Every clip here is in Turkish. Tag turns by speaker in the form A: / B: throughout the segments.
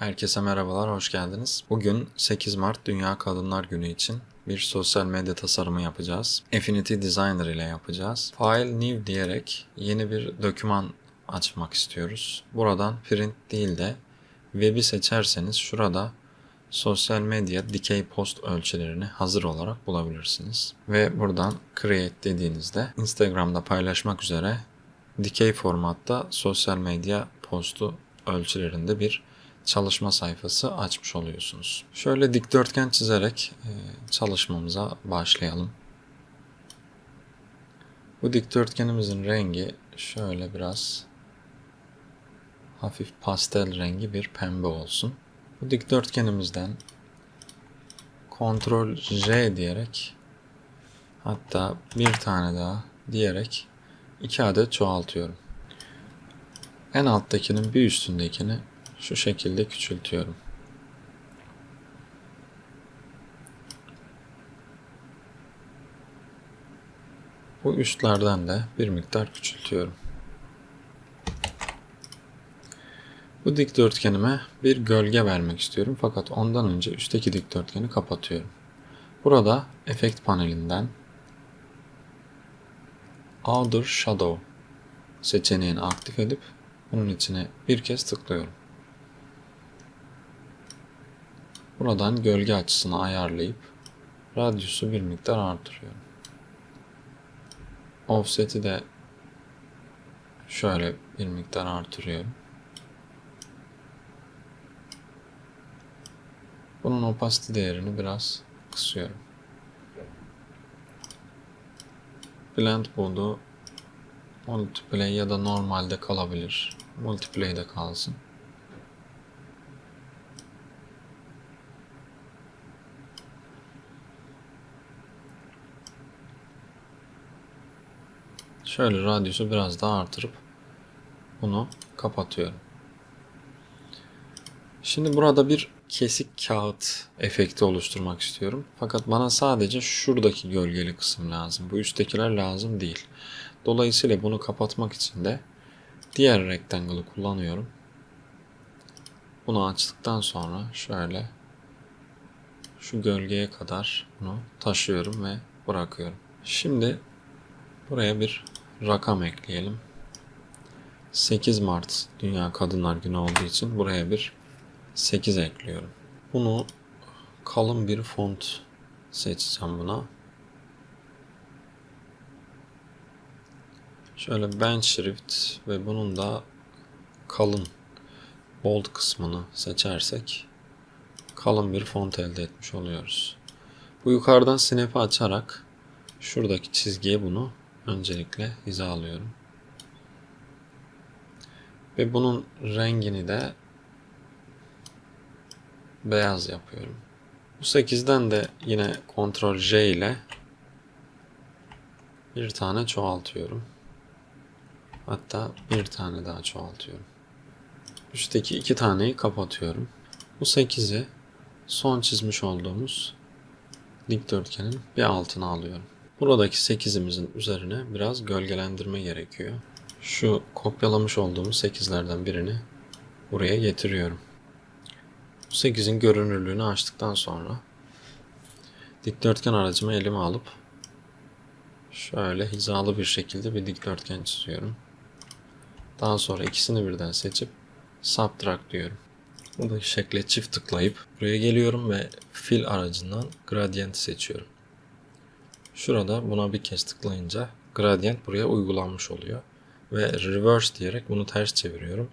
A: Herkese merhabalar, hoş geldiniz. Bugün 8 Mart Dünya Kadınlar Günü için bir sosyal medya tasarımı yapacağız. Affinity Designer ile yapacağız. File New diyerek yeni bir doküman açmak istiyoruz. Buradan print değil de web'i seçerseniz şurada sosyal medya dikey post ölçülerini hazır olarak bulabilirsiniz. Ve buradan create dediğinizde Instagram'da paylaşmak üzere dikey formatta sosyal medya postu ölçülerinde bir çalışma sayfası açmış oluyorsunuz. Şöyle dikdörtgen çizerek e, çalışmamıza başlayalım. Bu dikdörtgenimizin rengi şöyle biraz hafif pastel rengi bir pembe olsun. Bu dikdörtgenimizden Ctrl J diyerek hatta bir tane daha diyerek iki adet çoğaltıyorum. En alttakinin bir üstündekini şu şekilde küçültüyorum. Bu üstlerden de bir miktar küçültüyorum. Bu dikdörtgenime bir gölge vermek istiyorum fakat ondan önce üstteki dikdörtgeni kapatıyorum. Burada efekt panelinden Outer Shadow seçeneğini aktif edip bunun içine bir kez tıklıyorum. Buradan gölge açısını ayarlayıp radyusu bir miktar artırıyorum. Offset'i de şöyle bir miktar artırıyorum. Bunun opacity değerini biraz kısıyorum. Blend modu multiplay ya da normalde kalabilir. Multiplay'de kalsın. Şöyle radyusu biraz daha artırıp bunu kapatıyorum. Şimdi burada bir kesik kağıt efekti oluşturmak istiyorum. Fakat bana sadece şuradaki gölgeli kısım lazım. Bu üsttekiler lazım değil. Dolayısıyla bunu kapatmak için de diğer rectangle'ı kullanıyorum. Bunu açtıktan sonra şöyle şu gölgeye kadar bunu taşıyorum ve bırakıyorum. Şimdi buraya bir rakam ekleyelim. 8 Mart Dünya Kadınlar Günü olduğu için buraya bir 8 ekliyorum. Bunu kalın bir font seçeceğim buna. Şöyle bench şrift ve bunun da kalın bold kısmını seçersek kalın bir font elde etmiş oluyoruz. Bu yukarıdan snap'i açarak şuradaki çizgiye bunu öncelikle hizalıyorum. Ve bunun rengini de beyaz yapıyorum. Bu 8'den de yine Ctrl J ile bir tane çoğaltıyorum. Hatta bir tane daha çoğaltıyorum. Üstteki iki taneyi kapatıyorum. Bu 8'i son çizmiş olduğumuz dikdörtgenin bir altına alıyorum. Buradaki 8'imizin üzerine biraz gölgelendirme gerekiyor. Şu kopyalamış olduğumuz 8'lerden birini buraya getiriyorum. Bu 8'in görünürlüğünü açtıktan sonra dikdörtgen aracımı elime alıp şöyle hizalı bir şekilde bir dikdörtgen çiziyorum. Daha sonra ikisini birden seçip subtract diyorum. Buradaki şekle çift tıklayıp buraya geliyorum ve fill aracından gradient seçiyorum. Şurada buna bir kez tıklayınca gradient buraya uygulanmış oluyor. Ve reverse diyerek bunu ters çeviriyorum.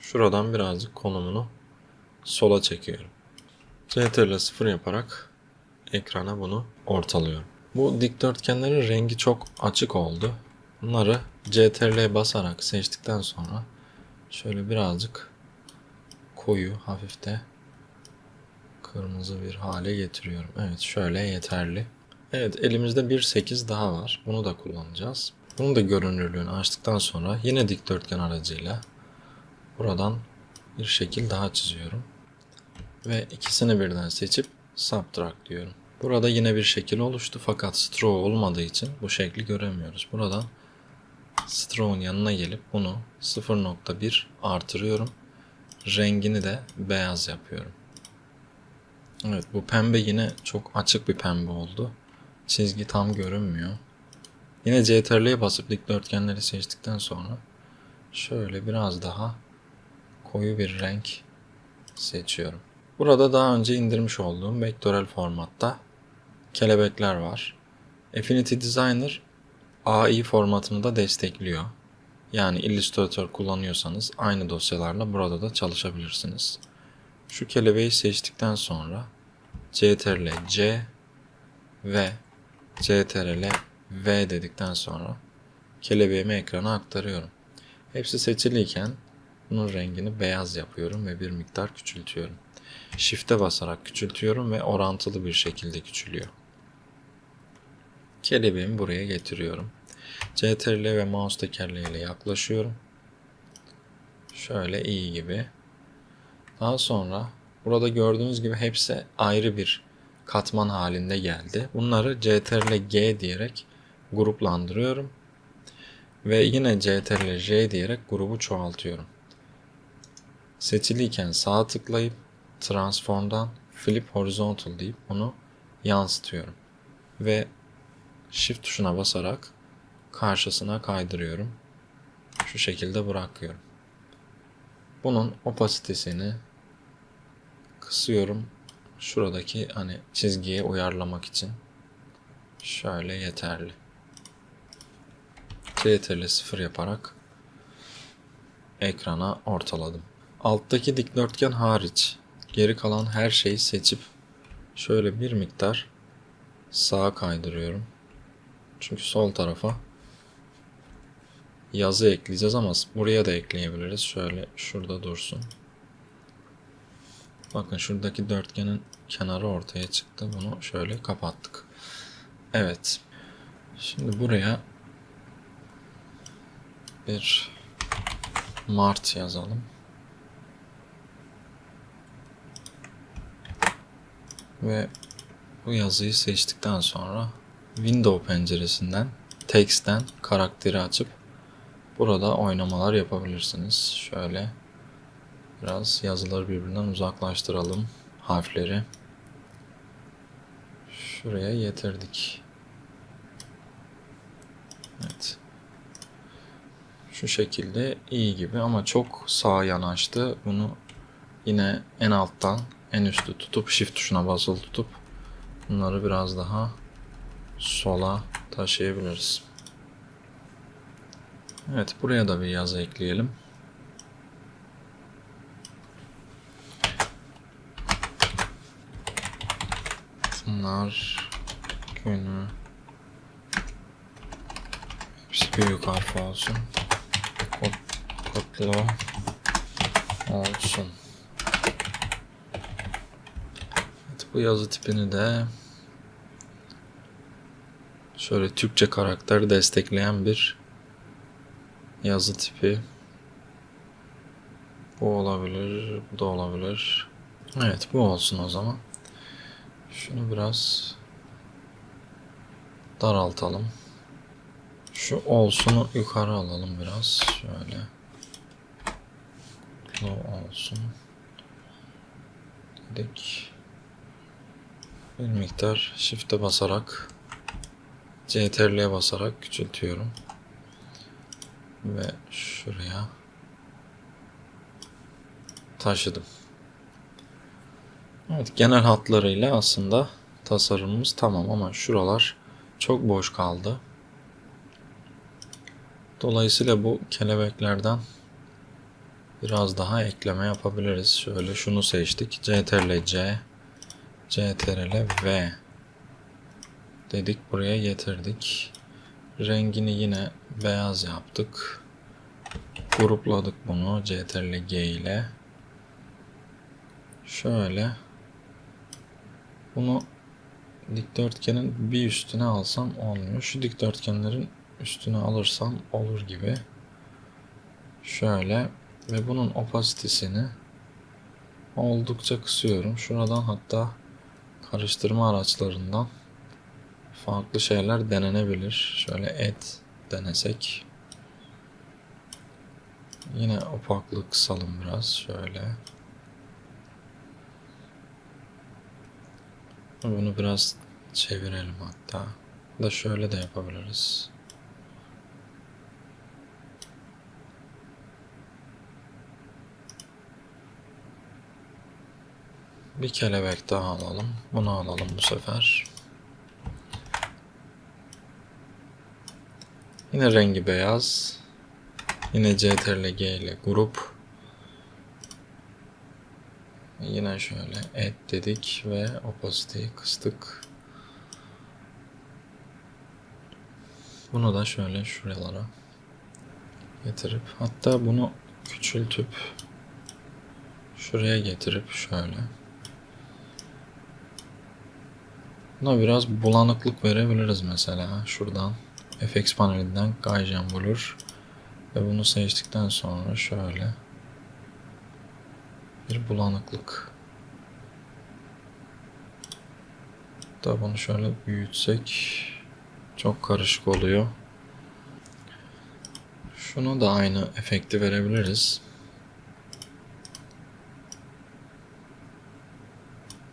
A: Şuradan birazcık konumunu sola çekiyorum. CTRL 0 yaparak ekrana bunu ortalıyorum. Bu dikdörtgenlerin rengi çok açık oldu. Bunları CTRL'ye basarak seçtikten sonra şöyle birazcık koyu hafif de kırmızı bir hale getiriyorum. Evet şöyle yeterli. Evet elimizde bir 8 daha var. Bunu da kullanacağız. Bunun da görünürlüğünü açtıktan sonra yine dikdörtgen aracıyla buradan bir şekil daha çiziyorum. Ve ikisini birden seçip subtract diyorum. Burada yine bir şekil oluştu fakat straw olmadığı için bu şekli göremiyoruz. Buradan straw'un yanına gelip bunu 0.1 artırıyorum rengini de beyaz yapıyorum. Evet bu pembe yine çok açık bir pembe oldu. Çizgi tam görünmüyor. Yine CTRL'ye basıp dikdörtgenleri seçtikten sonra şöyle biraz daha koyu bir renk seçiyorum. Burada daha önce indirmiş olduğum vektörel formatta kelebekler var. Affinity Designer AI formatını da destekliyor. Yani Illustrator kullanıyorsanız aynı dosyalarla burada da çalışabilirsiniz. Şu kelebeği seçtikten sonra CTRL C ve CTRL V dedikten sonra kelebeğimi ekrana aktarıyorum. Hepsi seçiliyken bunun rengini beyaz yapıyorum ve bir miktar küçültüyorum. Shift'e basarak küçültüyorum ve orantılı bir şekilde küçülüyor. Kelebeğimi buraya getiriyorum. CTRL ve mouse tekerleğiyle yaklaşıyorum. Şöyle iyi gibi. Daha sonra burada gördüğünüz gibi hepsi ayrı bir katman halinde geldi. Bunları CTRL G diyerek gruplandırıyorum. Ve yine CTRL J diyerek grubu çoğaltıyorum. Seçiliyken sağ tıklayıp Transform'dan Flip Horizontal deyip onu yansıtıyorum. Ve Shift tuşuna basarak karşısına kaydırıyorum. Şu şekilde bırakıyorum. Bunun opasitesini kısıyorum. Şuradaki hani çizgiye uyarlamak için. Şöyle yeterli. CTRL 0 yaparak ekrana ortaladım. Alttaki dikdörtgen hariç geri kalan her şeyi seçip şöyle bir miktar sağa kaydırıyorum. Çünkü sol tarafa yazı ekleyeceğiz ama buraya da ekleyebiliriz. Şöyle şurada dursun. Bakın şuradaki dörtgenin kenarı ortaya çıktı. Bunu şöyle kapattık. Evet. Şimdi buraya bir Mart yazalım. Ve bu yazıyı seçtikten sonra Window penceresinden Text'ten karakteri açıp burada oynamalar yapabilirsiniz. Şöyle biraz yazıları birbirinden uzaklaştıralım harfleri. Şuraya getirdik. Evet. Şu şekilde iyi gibi ama çok sağa yanaştı. Bunu yine en alttan en üstü tutup shift tuşuna basılı tutup bunları biraz daha sola taşıyabiliriz. Evet buraya da bir yazı ekleyelim. Bunlar günü hepsi büyük harf olsun. Kodlu olsun. Evet, bu yazı tipini de şöyle Türkçe karakter destekleyen bir yazı tipi. Bu olabilir, bu da olabilir. Evet, bu olsun o zaman. Şunu biraz daraltalım. Şu olsunu yukarı alalım biraz. Şöyle. Bu olsun. Dedik. Bir miktar shift'e basarak CTRL'ye basarak küçültüyorum. Ve şuraya taşıdım. Evet genel hatlarıyla aslında tasarımımız tamam ama şuralar çok boş kaldı. Dolayısıyla bu kelebeklerden biraz daha ekleme yapabiliriz. Şöyle şunu seçtik. CTRL C, CTRL V dedik. Buraya getirdik. Rengini yine beyaz yaptık. Grupladık bunu CTRL G ile. Şöyle bunu dikdörtgenin bir üstüne alsam olmuyor. Şu dikdörtgenlerin üstüne alırsam olur gibi. Şöyle ve bunun opasitesini oldukça kısıyorum. Şuradan hatta karıştırma araçlarından farklı şeyler denenebilir. Şöyle et denesek. Yine opaklığı kısalım biraz şöyle. Bunu biraz çevirelim hatta. Da şöyle de yapabiliriz. Bir kelebek daha alalım. Bunu alalım bu sefer. Yine rengi beyaz. Yine CTRL G ile grup. Yine şöyle add dedik ve opacity'yi kıstık. Bunu da şöyle şuralara getirip hatta bunu küçültüp şuraya getirip şöyle Buna biraz bulanıklık verebiliriz mesela şuradan FX panelinden Gaussian Blur ve bunu seçtikten sonra şöyle bir bulanıklık da bunu şöyle büyütsek çok karışık oluyor. Şunu da aynı efekti verebiliriz.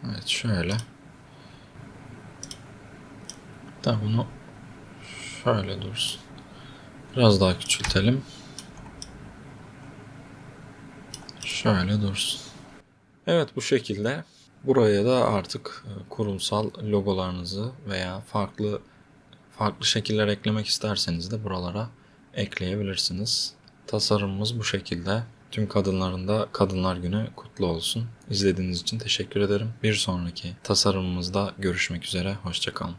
A: Evet şöyle. Da bunu şöyle dursun. Biraz daha küçültelim. Şöyle dursun. Evet bu şekilde buraya da artık e, kurumsal logolarınızı veya farklı farklı şekiller eklemek isterseniz de buralara ekleyebilirsiniz. Tasarımımız bu şekilde. Tüm kadınların da Kadınlar Günü kutlu olsun. İzlediğiniz için teşekkür ederim. Bir sonraki tasarımımızda görüşmek üzere. Hoşçakalın.